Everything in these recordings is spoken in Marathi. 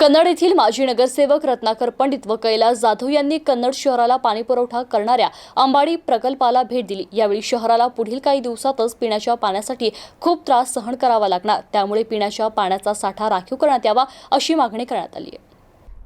कन्नड येथील माजी नगरसेवक रत्नाकर पंडित व कैलास जाधव यांनी कन्नड शहराला पाणीपुरवठा करणाऱ्या अंबाडी प्रकल्पाला भेट दिली. यावेळी शहराला पुढील काही दिवसातच पिण्याच्या पाण्यासाठी खूप त्रास सहन करावा लागणार. त्यामुळे पिण्याच्या पाण्याचा साठा राखीव करण्यात यावा अशी मागणी करण्यात आली आहे.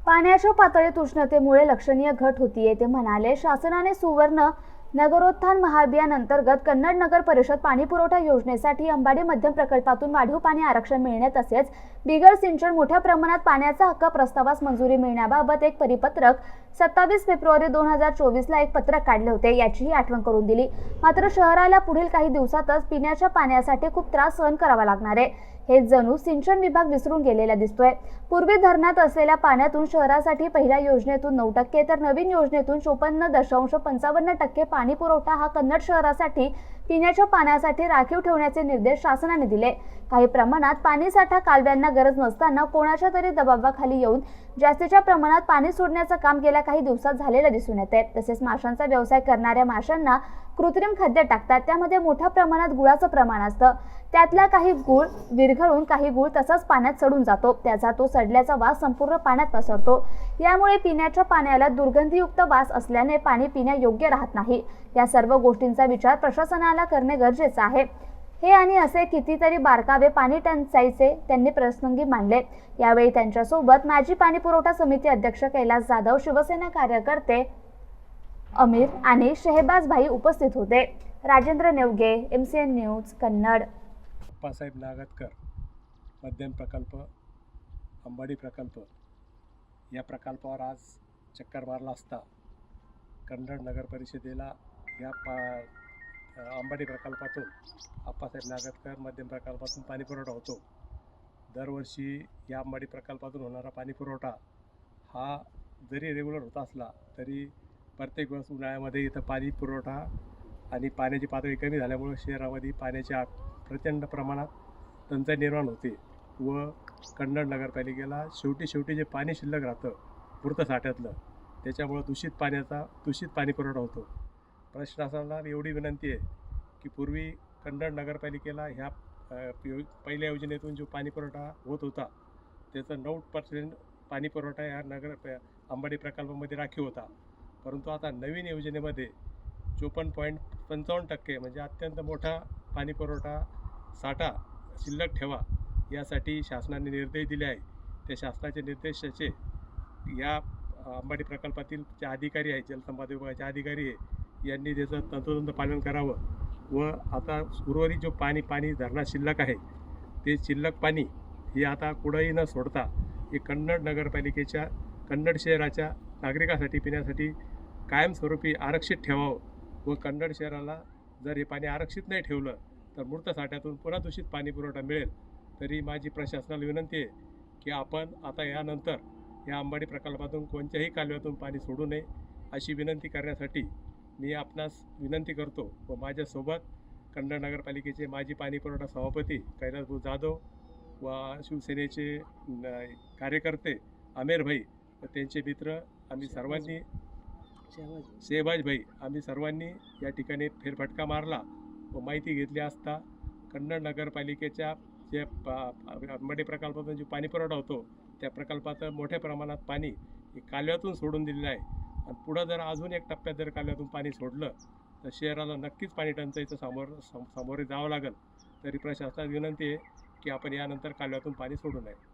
पाण्याच्या पातळीत उष्णतेमुळे लक्षणीय घट होतीये ते म्हणाले. शासनाने सुवर्ण नगरोत्थान महाअभियान अंतर्गत कन्नड नगर परिषद पाणीपुरवठा योजनेसाठी अंबाडी मध्यम प्रकल्पातून वाढीव पाणी आरक्षण मिळणे तसेच बिगर सिंचन मोठ्या प्रमाणात पाण्याचा हक्क प्रस्तावास मंजुरी मिळण्याबाबत एक परिपत्रक सत्तावीस फेब्रुवारी दोन हजार चोवीसला एक पत्रक काढले होते. याचीही आठवण करून दिली. मात्र शहराला पुढील काही दिवसातच पिण्याच्या पाण्यासाठी खूप त्रास सहन करावा लागणार आहे. हे जणू सिंचन विभाग विसरून गेलेला दिसतोय. पूर्वी धरणात असलेल्या पाण्यातून शहरासाठी पहिल्या योजनेतून नऊ टक्के तर नवीन योजनेतून चोपन्न दशांश पंचावन्न टक्के पाणी पुरवठा हा कन्नड शहरासाठी पिण्याच्या पाण्यासाठी राखीव ठेवण्याचे निर्देश शासनाने दिले. काही प्रमाणात पाणीसाठा कालव्यांना गरज नसताना कोणाच्या तरी दबावाखाली येऊन जास्तीच्या प्रमाणात पाणी सोडण्याचं काम गेल्या काही दिवसात झालेलं दिसून येते तसेच माशांचा व्यवसाय करणाऱ्या माशांना कृत्रिम खाद्य टाकतात. त्यामध्ये मोठ्या प्रमाणात गुळाचं प्रमाण असतं. त्यातला काही गुळ विरघळून काही गुळ तसाच पाण्यात सडून जातो. त्याचा तो सडल्याचा वास संपूर्ण पाण्यात पसरतो. यामुळे पिण्याच्या पाण्याला दुर्गंधीयुक्त वास असल्याने पाणी पिण्यायोग्य राहत नाही. या सर्व गोष्टींचा विचार प्रशासनाला करणे गरजेचं आहे. हे आणि असे कितीतरी बारकावे पाणी टंचाईचे त्यांनी प्रसंगी मांडले. यावेळी त्यांच्यासोबत माजी पाणी पुरवठा समिती अध्यक्ष कैलास जाधव शिवसेना कार्यकर्ते अमीर आणि शेहबाज भाई उपस्थित होते. Rajendra Nevge M C N news Kannad. Appasaheb Nagatkar मध्यम प्रकल्प अंबाडी प्रकल्प. या प्रकल्पावर आज चक्कर मारला असता कन्नड नगर परिषदेला या पा अंबाडी प्रकल्पातून अप्पासाहेब नागतकर मध्यम प्रकल्पातून पाणीपुरवठा होतो. दरवर्षी या अंबाडी प्रकल्पातून होणारा पाणीपुरवठा हा जरी रेग्युलर होत असला तरी प्रत्येक वेळेस उन्हाळ्यामध्ये इथं पाणी पुरवठा आणि पाण्याची पातळी कमी झाल्यामुळं शहरामध्ये पाण्याच्या प्रचंड प्रमाणात टंचाई निर्माण होते व कन्नड नगरपालिकेला शेवटी शेवटी जे पाणी शिल्लक राहतं पुरतं साठ्यातलं त्याच्यामुळं दूषित पाण्याचा दूषित पाणी पुरवठा होतो. प्रशासनाला एवढी विनंती आहे की पूर्वी कन्नड नगरपालिकेला ह्या पहिल्या योजनेतून जो पाणी पुरवठा होत होता त्याचा नऊ पर्सेंट पाणी पुरवठा या नगर प- अंबाडी प्रकल्पामध्ये राखीव होता. परंतु आता नवीन योजनेमध्ये चोपन्न पॉईंट पंचावन्न टक्के म्हणजे अत्यंत मोठा पाणी पुरवठा साठा शिल्लक ठेवा यासाठी शासनाने निर्देश दिले आहे त्या शासनाचे निर्देशाचे या अंबाडी प्रकल्पातील जे अधिकारी आहे जलसंपदा विभागाचे अधिकारी आहे यांनी त्याचं तंतोतंत पालन करावं व आता उर्वरित जो पाणी पाणी धरणात शिल्लक आहे ते शिल्लक पाणी हे आता कुठंही न सोडता हे कन्नड नगरपालिकेच्या कन्नड शहराच्या नागरिकासाठी पिण्यासाठी कायमस्वरूपी आरक्षित ठेवावं व कन्नड शहराला जर हे पाणी आरक्षित नाही ठेवलं तर मूर्त साठ्यातून पुन्हा दूषित पाणी पुरवठा मिळेल. तरी माझी प्रशासनाला विनंती आहे की आपण आता यानंतर या अंबाडी प्रकल्पातून कोणत्याही कालव्यातून पाणी सोडू नये अशी विनंती करण्यासाठी मी आपणास विनंती करतो व माझ्यासोबत कन्नड नगरपालिकेचे माजी पाणी पुरवठा सभापती कैलासभाऊ जाधव व शिवसेनेचे कार्यकर्ते आमेर भाई व त्यांचे मित्र आम्ही सर्वांनी शेहबाज भाई आम्ही सर्वांनी या ठिकाणी फेरफटका मारला व माहिती घेतली असता कन्नड नगरपालिकेच्या जे प- प्रकल्पातून जो पाणी पुरवठा होतो त्या प्रकल्पाचं मोठ्या प्रमाणात पाणी हे कालव्यातून सोडून दिलेलं आहे. आणि पुढं जर अजून एक टप्प्यात जर कालव्यातून पाणी सोडलं तर शहराला नक्कीच पाणी टंचाईचं सामोर सामोरे जावं लागेल. तरी प्रशासनात विनंती आहे की आपण यानंतर कालव्यातून पाणी सोडू नये.